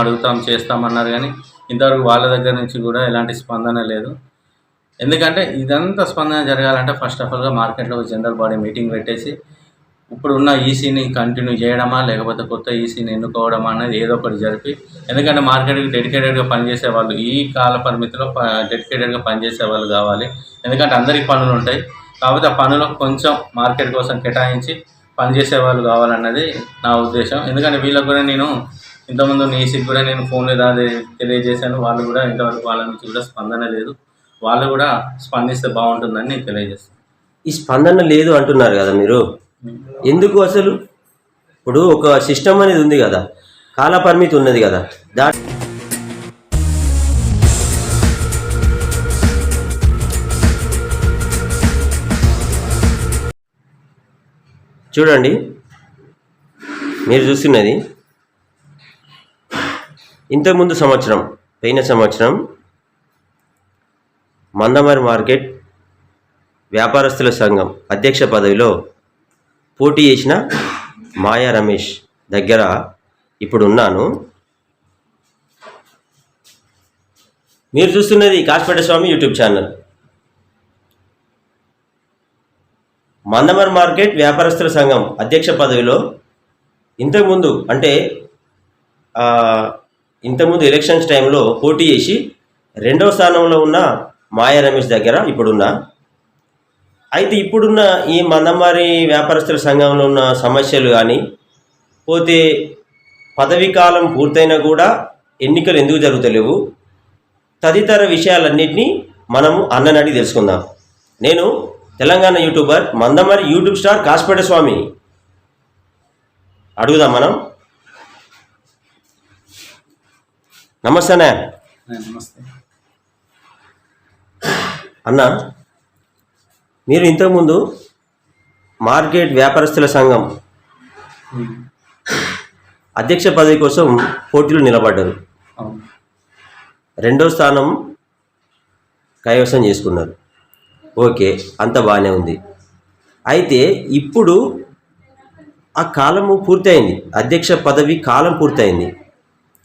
అడుగుతాం చేస్తామన్నారు కానీ ఇంతవరకు వాళ్ళ దగ్గర నుంచి కూడా ఎలాంటి స్పందన లేదు. ఎందుకంటే ఇదంతా స్పందన జరగాలంటే ఫస్ట్ ఆఫ్ ఆల్గా మార్కెట్లో ఒక జనరల్ బాడీ మీటింగ్ పెట్టేసి ఇప్పుడు ఉన్న ఈసీని కంటిన్యూ చేయడమా లేకపోతే కొత్త ఈసీని ఎన్నుకోవడమా అనేది ఏదో ఒకటి జరిపి ఎందుకంటే మార్కెట్కి డెడికేటెడ్గా పనిచేసే వాళ్ళు ఈ కాల పరిమితిలో డెడికేటెడ్గా పనిచేసే వాళ్ళు కావాలి. ఎందుకంటే అందరికి పనులు ఉంటాయి. కాకపోతే ఆ పనులకు కొంచెం మార్కెట్ కోసం కేటాయించి పనిచేసే వాళ్ళు కావాలన్నది నా ఉద్దేశం. ఎందుకంటే వీళ్ళకు కూడా నేను ఇంతకుముందు నీసికి కూడా నేను ఫోన్లో దాది తెలియజేశాను వాళ్ళు కూడా ఇంతవరకు వాళ్ళ నుంచి కూడా స్పందన లేదు. వాళ్ళు కూడా స్పందిస్తే బాగుంటుందని నేను తెలియజేస్తాను. ఈ స్పందన లేదు అంటున్నారు కదా మీరు? ఎందుకు అసలు? ఇప్పుడు ఒక సిస్టమ్ అనేది ఉంది కదా కాల పరిమితి ఉన్నది కదా. దా చూడండి మీరు చూస్తున్నది ఇంతకుముందు సంవత్సరం పోయిన సంవత్సరం మందమరి మార్కెట్ వ్యాపారస్తుల సంఘం అధ్యక్ష పదవిలో పోటీ చేసిన మాయా రమేష్ దగ్గర ఇప్పుడు ఉన్నాను మీరు చూస్తున్నది Kasipet Swamy YouTube channel. Mandamarri market వ్యాపారస్తుల సంఘం అధ్యక్ష పదవిలో ఇంతకుముందు అంటే ఇంతకుముందు ఎలక్షన్స్ టైంలో పోటీ చేసి రెండవ స్థానంలో ఉన్న మాయా రమేష్ దగ్గర ఇప్పుడున్న. అయితే ఇప్పుడున్న ఈ మందమారి వ్యాపారస్తుల సంఘంలో ఉన్న సమస్యలు కానీ పోతే పదవీ కాలం పూర్తయినా కూడా ఎన్నికలు ఎందుకు జరుగుతలేవు? తదితర విషయాలన్నింటినీ మనము అన్నని అడిగి తెలుసుకుందాం. నేను Telangana YouTuber Mandamarri YouTube star Kasipet Swamy. అడుగుదాం మనం. నమస్తేనే నమస్తే. అన్న మీరు ఇంతకుముందు మార్కెట్ వ్యాపారస్తుల సంఘం అధ్యక్ష పదవి కోసం పోటీలో నిలబడ్డారు. రెండో స్థానం కైవసం చేసుకున్నారు. ఓకే అంత బాగానే ఉంది. అయితే ఇప్పుడు ఆ కాలము పూర్తయింది. అధ్యక్ష పదవి కాలం పూర్తయింది.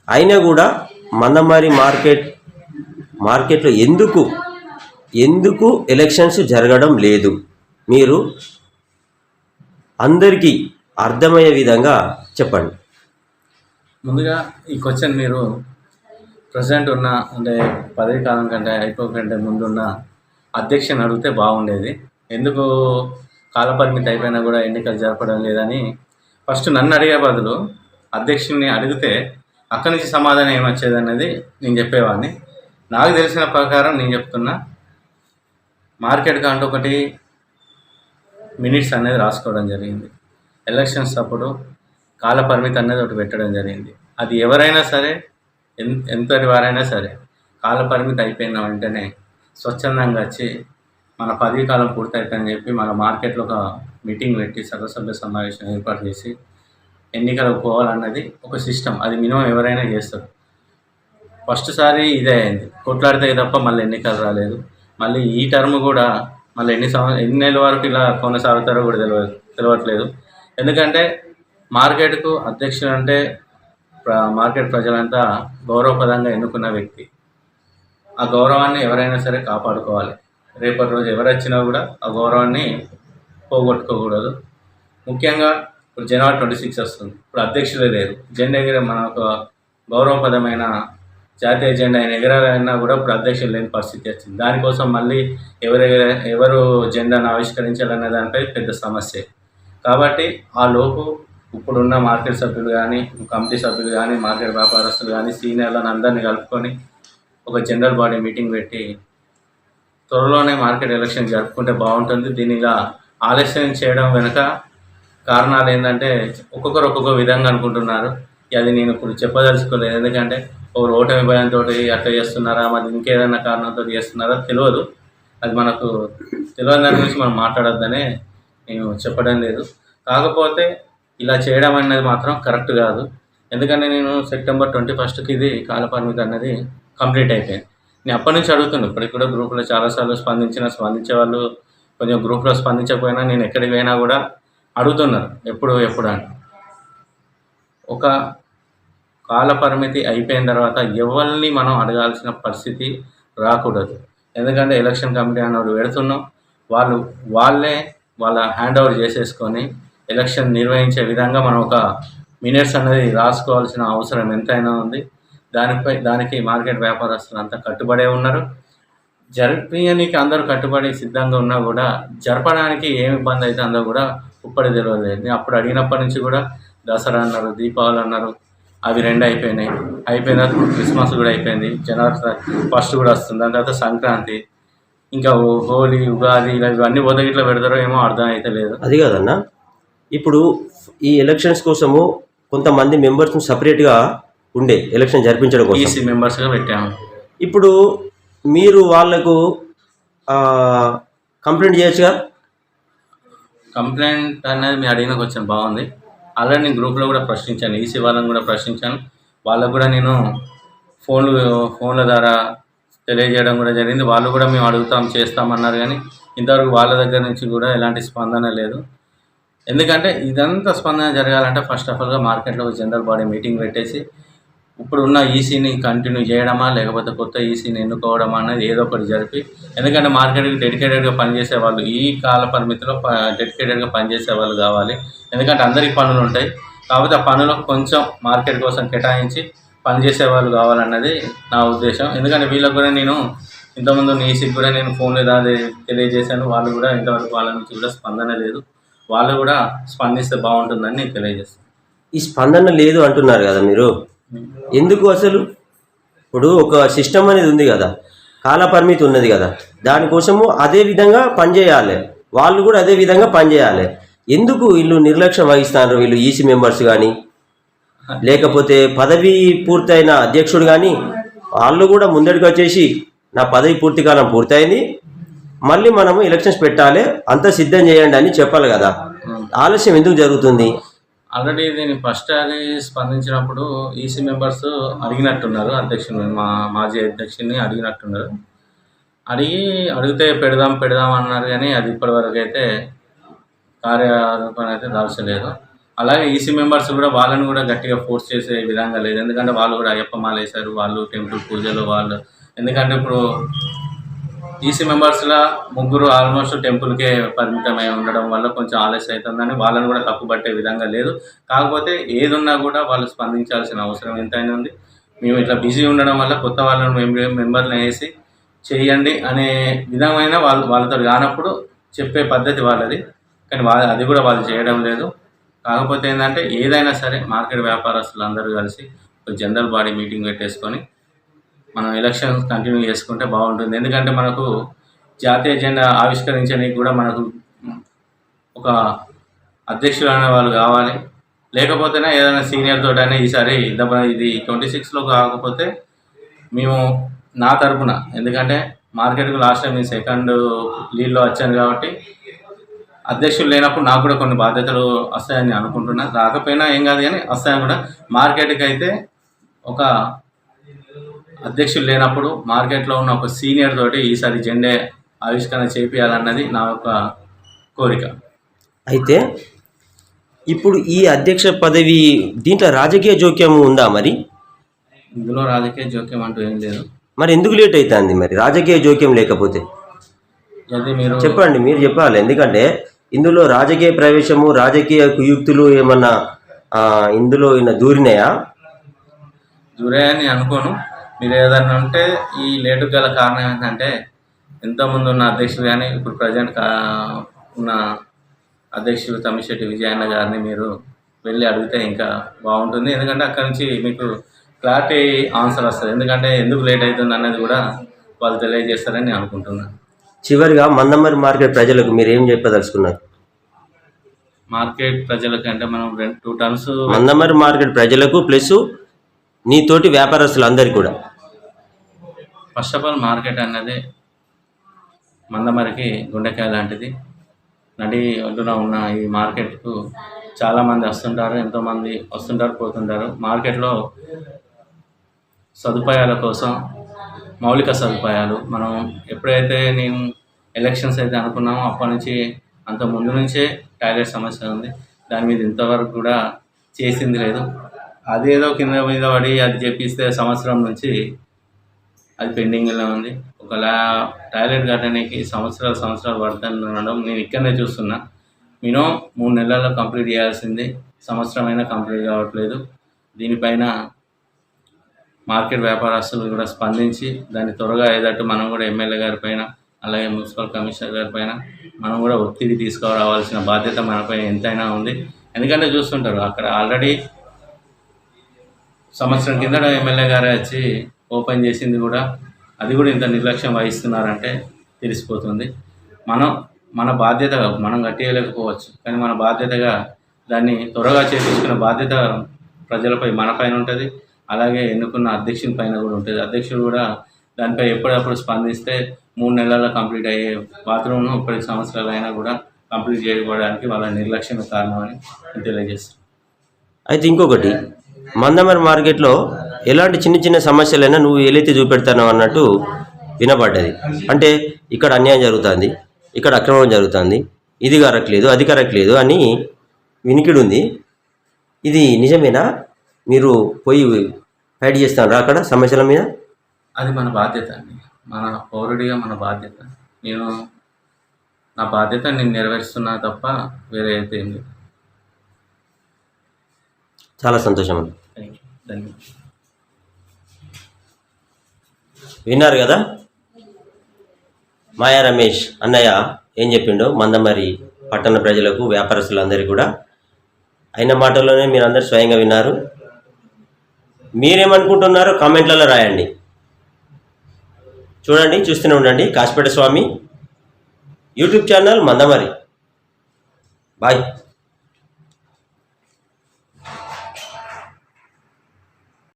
అయినా కూడా మందమారి మార్కెట్ మార్కెట్లో ఎందుకు ఎందుకు ఎలక్షన్స్ జరగడం లేదు? మీరు అందరికీ అర్థమయ్యే విధంగా చెప్పండి. ముందుగా ఈ క్వశ్చన్ మీరు ప్రజెంట్ ఉన్న అంటే పదవి కాలం కంటే అయిపోకంటే ముందున్న అధ్యక్షని అడిగితే బాగుండేది. ఎందుకు కాలపరిమితి అయిపోయినా కూడా ఎన్నికలు జరపడం లేదని ఫస్ట్ నన్ను అడిగే బదులు అధ్యక్షుడిని అడిగితే అక్కడి నుంచి సమాధానం ఏమొచ్చేది అనేది నేను చెప్పేవాడిని. నాకు తెలిసిన ప్రకారం నేను చెప్తున్నా మార్కెట్ కంటే ఒకటి మినిట్స్ అనేది రాసుకోవడం జరిగింది. ఎలక్షన్స్ అప్పుడు కాల పరిమితి అనేది ఒకటి పెట్టడం జరిగింది. అది ఎవరైనా సరే ఎన్ ఎంతటి వారైనా సరే కాల పరిమితి అయిపోయిన వెంటనే స్వచ్ఛందంగా వచ్చి మన పదవీ కాలం పూర్తయిపోయిందని చెప్పి మన మార్కెట్లో ఒక మీటింగ్ పెట్టి సర్వసభ్య సమావేశం ఏర్పాటు చేసి ఎన్నికలకు పోవాలన్నది ఒక సిస్టమ్. అది మినిమం ఎవరైనా చేస్తారు. ఫస్ట్ సారి ఇదే అయింది. కొట్లాడితే తప్ప మళ్ళీ ఎన్నికలు రాలేదు. మళ్ళీ ఈ టర్మ్ కూడా మళ్ళీ ఎన్ని సంవత్సరం ఎన్ని నెలల వరకు ఇలా కొనసాగుతారో కూడా తెలియ తెలియట్లేదు ఎందుకంటే మార్కెట్కు అధ్యక్షుడు అంటే మార్కెట్ ప్రజలంతా గౌరవపదంగా ఎన్నుకున్న వ్యక్తి. ఆ గౌరవాన్ని ఎవరైనా సరే కాపాడుకోవాలి. రేపటి రోజు ఎవరు వచ్చినా కూడా ఆ గౌరవాన్ని పోగొట్టుకోకూడదు. ముఖ్యంగా ఇప్పుడు జనవరి ట్వంటీ సిక్స్ వస్తుంది. ఇప్పుడు అధ్యక్షులే లేరు. జెండా ఎగిరే మన ఒక గౌరవపదమైన జాతీయ జెండా ఆయన ఎగరాలన్నా కూడా ఇప్పుడు అధ్యక్షులు లేని పరిస్థితి వచ్చింది. దానికోసం మళ్ళీ ఎవరు ఎవరు జెండాను ఆవిష్కరించాలనే దానిపై పెద్ద సమస్య. కాబట్టి ఆ లోపు ఇప్పుడున్న మార్కెట్ సభ్యులు కానీ కమిటీ సభ్యులు కానీ మార్కెట్ వ్యాపారస్తులు కానీ సీనియర్లను అందరినీ కలుపుకొని ఒక జనరల్ బాడీ మీటింగ్ పెట్టి త్వరలోనే మార్కెట్ ఎలక్షన్ జరుపుకుంటే బాగుంటుంది. దీనిలా ఆలస్యం చేయడం వెనుక కారణాలు ఏంటంటే ఒక్కొక్కరు ఒక్కొక్క విధంగా అనుకుంటున్నారు. అది నేను ఇప్పుడు చెప్పదలుచుకోలేదు. ఎందుకంటే ఒకరు ఓటమి భయంతో అట్లా చేస్తున్నారా మరి ఇంకేదైనా కారణంతో చేస్తున్నారా తెలియదు. అది మనకు తెలియని దాని గురించి మనం మాట్లాడొద్దనే నేను చెప్పడం లేదు. కాకపోతే ఇలా చేయడం అనేది మాత్రం కరెక్ట్ కాదు. ఎందుకంటే నేను సెప్టెంబర్ ట్వంటీ ఫస్ట్కి ఇది కాలపరిమితి అన్నది కంప్లీట్ అయిపోయింది. నేను అప్పటి నుంచి అడుగుతున్నాను ఇప్పటికి కూడా గ్రూప్లో చాలాసార్లు స్పందించిన స్పందించే వాళ్ళు కొంచెం గ్రూప్లో స్పందించకపోయినా నేను ఎక్కడికి పోయినా కూడా అడుగుతున్నారు ఎప్పుడు ఎప్పుడు అని. ఒక కాల పరిమితి అయిపోయిన తర్వాత ఎవరిని మనం అడగాల్సిన పరిస్థితి రాకూడదు. ఎందుకంటే ఎలక్షన్ కమిటీ అన్నప్పుడు పెడుతున్నాం వాళ్ళు వాళ్ళే వాళ్ళ హ్యాండ్ ఓవర్ చేసేసుకొని ఎలక్షన్ నిర్వహించే విధంగా మనం ఒక మినిట్స్ అనేది రాసుకోవాల్సిన అవసరం ఎంతైనా ఉంది. దానిపై దానికి మార్కెట్ వ్యాపారస్తులు అంతా కట్టుబడే ఉన్నారు. జరిపేయడానికి అందరూ కట్టుబడి సిద్ధంగా ఉన్నా కూడా జరపడానికి ఏమి ఇబ్బంది అవుతుందో కూడా ఇప్పటి తెలియదు నేను అప్పుడు అడిగినప్పటి నుంచి కూడా దసరా అన్నారు దీపావళి అన్నారు అవి రెండు అయిపోయినాయి. అయిపోయిన తర్వాత క్రిస్మస్ కూడా అయిపోయింది. జనవరి ఫస్ట్ కూడా వస్తుంది. దాని తర్వాత సంక్రాంతి ఇంకా హోలీ ఉగాది ఇలా ఇవన్నీ పోతే ఇట్లా పెడతారో ఏమో అర్థం అయితే లేదు. అది కాదన్న. ఇప్పుడు ఈ ఎలక్షన్స్ కోసము కొంతమంది మెంబర్స్ని సపరేట్గా ఉండే ఎలక్షన్ జరిపించడం కోసం. ఈసీ మెంబర్స్గా పెట్టాము. ఇప్పుడు మీరు వాళ్ళకు కంప్లైంట్ చేయొచ్చుగా? కంప్లైంట్ అనేది మీరు అడిగిన కొంచెం బాగుంది. ఆల్రెడీ నేను గ్రూప్లో కూడా ప్రశ్నించాను ఈసీ వాళ్ళని కూడా ప్రశ్నించాను. వాళ్ళకు కూడా నేను ఫోన్లు ఫోన్ల ద్వారా తెలియజేయడం కూడా జరిగింది. వాళ్ళు కూడా మేము అడుగుతాం చేస్తామన్నారు కానీ ఇంతవరకు వాళ్ళ దగ్గర నుంచి కూడా ఎలాంటి స్పందన లేదు. ఎందుకంటే ఇదంతా స్పందన జరగాలంటే ఫస్ట్ ఆఫ్ ఆల్గా మార్కెట్లో ఒక జనరల్ బాడీ మీటింగ్ పెట్టేసి ఇప్పుడున్న ఈసీని కంటిన్యూ చేయడమా లేకపోతే కొత్త ఈసీని ఎన్నుకోవడమా అనేది ఏదో ఒకటి జరిపి ఎందుకంటే మార్కెట్కి డెడికేటెడ్గా పనిచేసే వాళ్ళు ఈ కాల పరిమితిలో డెడికేటెడ్గా పనిచేసే వాళ్ళు కావాలి. ఎందుకంటే అందరికి పనులు ఉంటాయి. కాకపోతే ఆ పనులకు కొంచెం మార్కెట్ కోసం కేటాయించి పనిచేసే వాళ్ళు కావాలన్నది నా ఉద్దేశం. ఎందుకంటే వీళ్ళకు కూడా నేను ఇంతకుముందు ఈసీకి కూడా నేను ఫోన్ లేదా తెలియజేశాను. వాళ్ళు కూడా ఇంతవరకు వాళ్ళ నుంచి కూడా స్పందన లేదు. వాళ్ళు కూడా స్పందిస్తే బాగుంటుందని నేను తెలియజేస్తాను. ఈ స్పందన లేదు అంటున్నారు కదా మీరు? ఎందుకు అసలు? ఇప్పుడు ఒక సిస్టమ్ అనేది ఉంది కదా కాల పరిమితి ఉన్నది కదా దానికోసము అదే విధంగా పనిచేయాలి. వాళ్ళు కూడా అదే విధంగా పనిచేయాలి. ఎందుకు వీళ్ళు నిర్లక్ష్యం వహిస్తున్నారు వీళ్ళు ఈసీ మెంబర్స్ కానీ లేకపోతే పదవి పూర్తయిన అధ్యక్షుడు కానీ వాళ్ళు కూడా ముందడికి వచ్చేసి నా పదవి పూర్తి కాలం పూర్తయింది మళ్ళీ మనము ఎలక్షన్స్ పెట్టాలి అంత సిద్ధం చేయండి అని చెప్పాలి కదా. ఆలస్యం ఎందుకు జరుగుతుంది? ఆల్రెడీ దీన్ని ఫస్ట్ అది స్పందించినప్పుడు ఈసీ మెంబర్స్ అడిగినట్టున్నారు. అధ్యక్షుని మా మాజీ అధ్యక్షుని అడిగినట్టున్నారు. అడిగి అడిగితే పెడదాం పెడదాం అన్నారు కానీ అది ఇప్పటివరకు అయితే కార్యరూపం అయితే దాల్చలేదు. అలాగే ఈసీ మెంబర్స్ కూడా వాళ్ళని కూడా గట్టిగా ఫోర్స్ చేసే విధంగా లేదు. ఎందుకంటే వాళ్ళు కూడా అయ్యప్ప మాలేశారు వాళ్ళు టెంపుల్ పూజలు వాళ్ళు. ఎందుకంటే ఇప్పుడు ఈసీ మెంబర్స్లో ముగ్గురు ఆల్మోస్ట్ టెంపుల్కే పరిమితమై ఉండడం వల్ల కొంచెం ఆలస్యం అవుతుందని వాళ్ళని కూడా తప్పుపట్టే విధంగా లేదు. కాకపోతే ఏదున్నా కూడా వాళ్ళు స్పందించాల్సిన అవసరం ఎంతైనా ఉంది. మేము ఇట్లా బిజీ ఉండడం వల్ల కొత్త వాళ్ళని మేము మెంబర్లను వేసి చేయండి అనే విధమైన వాళ్ళు వాళ్ళతో కానప్పుడు చెప్పే పద్ధతి వాళ్ళది. కానీ వాళ్ళ అది కూడా వాళ్ళు చేయడం లేదు. కాకపోతే ఏంటంటే ఏదైనా సరే మార్కెట్ వ్యాపారస్తులు అందరూ కలిసి ఒక జనరల్ బాడీ మీటింగ్ పెట్టేసుకొని మనం ఎలక్షన్ కంటిన్యూ చేసుకుంటే బాగుంటుంది. ఎందుకంటే మనకు జాతీయ ఎజెండా ఆవిష్కరించడానికి కూడా మనకు ఒక అధ్యక్షులు అనే వాళ్ళు కావాలి. లేకపోతేనే ఏదైనా సీనియర్ అయినా ఈసారి దెబ్బ ఇది ట్వంటీ సిక్స్లో కాకపోతే మేము నా తరపున ఎందుకంటే మార్కెట్కు లాస్ట్ టైం నేను సెకండ్ లీడ్లో వచ్చాను కాబట్టి అధ్యక్షులు లేనప్పుడు నాకు కూడా కొన్ని బాధ్యతలు వస్తాయని అనుకుంటున్నా. రాకపోయినా ఏం కాదు కానీ వస్తాయని కూడా మార్కెట్కి అయితే ఒక అధ్యక్షులు లేనప్పుడు మార్కెట్లో ఉన్న ఒక సీనియర్ తోటి ఈసారి జెండే ఆవిష్కరణ చేపియాలన్నది నా యొక్క కోరిక. అయితే ఇప్పుడు ఈ అధ్యక్ష పదవి దీంట్లో రాజకీయ జోక్యం ఉందా మరి? ఇందులో రాజకీయ జోక్యం అంటూ ఏం లేదు. మరి ఎందుకు లేట్ అవుతుంది మరి? రాజకీయ జోక్యం లేకపోతే? అది మీరు చెప్పండి మీరు చెప్పాలి. ఎందుకంటే ఇందులో రాజకీయ ప్రవేశము రాజకీయ కుయుక్తులు ఏమన్నా ఆ, ఇందులో ఈయన దూరినాయా? దూరేయని అనుకోను. మీరు ఏదన్నా ఉంటే ఈ లేటు గల కారణం ఏంటంటే ఇంతకుముందు ఉన్న అధ్యక్షులు కానీ ఇప్పుడు ప్రజెంట్ ఉన్న అధ్యక్షులు తమ్మిశెట్టి విజయన్న గారిని మీరు వెళ్ళి అడిగితే ఇంకా బాగుంటుంది. ఎందుకంటే అక్కడ నుంచి మీకు క్లారిటీ ఆన్సర్ వస్తుంది. ఎందుకంటే ఎందుకు లేట్ అవుతుంది అన్నది కూడా వాళ్ళు తెలియజేస్తారని నేను అనుకుంటున్నాను చివరిగా మందమరి మార్కెట్ ప్రజలకు మీరు ఏం చెప్పదలుచుకున్నారు? మార్కెట్ ప్రజలకంటే మనం రెండు టూ టర్మ్స్ మందమరి మార్కెట్ ప్రజలకు ప్లస్ నీతోటి వ్యాపారస్తులందరికీ కూడా. ఫస్ట్ ఆఫ్ ఆల్ మార్కెట్ అన్నది మందమరికి గుండెకాయ లాంటిది. నడి ఒడ్డున ఉన్న ఈ మార్కెట్కు చాలామంది వస్తుంటారు ఎంతోమంది వస్తుంటారు పోతుంటారు. మార్కెట్లో సదుపాయాల కోసం మౌలిక సదుపాయాలు మనం ఎప్పుడైతే నేను ఎలక్షన్స్ అయితే అనుకున్నామో అప్పటి నుంచి అంత ముందు నుంచే టాయిలెట్ సమస్య ఉంది. దాని మీద ఇంతవరకు కూడా చేసింది లేదు. అదేదో కింద మీద పడి అది చెప్పిస్తే సంవత్సరం నుంచి అది పెండింగ్లో ఉంది? ఒకలా టాయిలెట్ కట్టడానికి సంవత్సరాలు సంవత్సరాలు పడుతుండడం నేను ఇక్కడనే చూస్తున్నా. మినిమం మూడు నెలల్లో కంప్లీట్ చేయాల్సింది. సంవత్సరం అయినా కంప్లీట్ కావట్లేదు. దీనిపైన మార్కెట్ వ్యాపారస్తులు కూడా స్పందించి దాన్ని త్వరగా అయ్యేటట్టు మనం కూడా ఎమ్మెల్యే గారి పైన అలాగే మున్సిపల్ కమిషనర్ గారి పైన మనం కూడా ఒత్తిడి తీసుకురావాల్సిన బాధ్యత మనపై ఎంతైనా ఉంది. ఎందుకంటే చూస్తుంటారు అక్కడ ఆల్రెడీ సంవత్సరం కిందట ఎమ్మెల్యే గారే వచ్చి ఓపెన్ చేసింది కూడా అది కూడా ఇంత నిర్లక్ష్యం వహిస్తున్నారంటే తెలిసిపోతుంది. మనం మన బాధ్యతగా మనం కట్టేయలేకపోవచ్చు. కానీ మన బాధ్యతగా దాన్ని త్వరగా చేపించుకునే బాధ్యత ప్రజలపై మన పైన ఉంటుంది. అలాగే ఎన్నుకున్న అధ్యక్షుని పైన కూడా ఉంటుంది. అధ్యక్షుడు కూడా దానిపై ఎప్పుడప్పుడు స్పందిస్తే మూడు నెలల్లో కంప్లీట్ అయ్యే బాత్రూమ్ను ఇప్పటికి సంవత్సరాలు అయినా కూడా కంప్లీట్ చేయకపోవడానికి వాళ్ళ నిర్లక్ష్యమే కారణం అని నేను తెలియజేస్తాను అయితే ఇంకొకటి మందమర మార్కెట్లో ఎలాంటి చిన్న చిన్న సమస్యలైనా నువ్వు ఏలైతే చూపెడతానో అన్నట్టు వినబడ్డది. అంటే ఇక్కడ అన్యాయం జరుగుతుంది ఇక్కడ అక్రమం జరుగుతుంది ఇది కరెక్ట్లేదు అది కరెక్ట్లేదు అని వినికిడు ఉంది ఇది నిజమేనా? మీరు పోయి ఫైట్ చేస్తారా అక్కడ సమస్యల మీద? అది మన బాధ్యత అండి. మన పౌరుడిగా మన బాధ్యత. నేను నా బాధ్యత నేను నెరవేరుస్తున్నా తప్ప వేరే అయితే ఏం లేదు. చాలా సంతోషం అండి విన్నారు కదా? మాయా రమేష్ అన్నయ్య ఏం చెప్పిండో? మందమరి పట్టణ ప్రజలకు వ్యాపారస్తులందరికీ కూడా. అయిన మాటల్లోనే మీరు అందరు స్వయంగా విన్నారు. మీరేమనుకుంటున్నారో కామెంట్లలో రాయండి. చూడండి చూస్తూనే ఉండండి. Kasipet Swamy YouTube channel Mandamarri. Bye.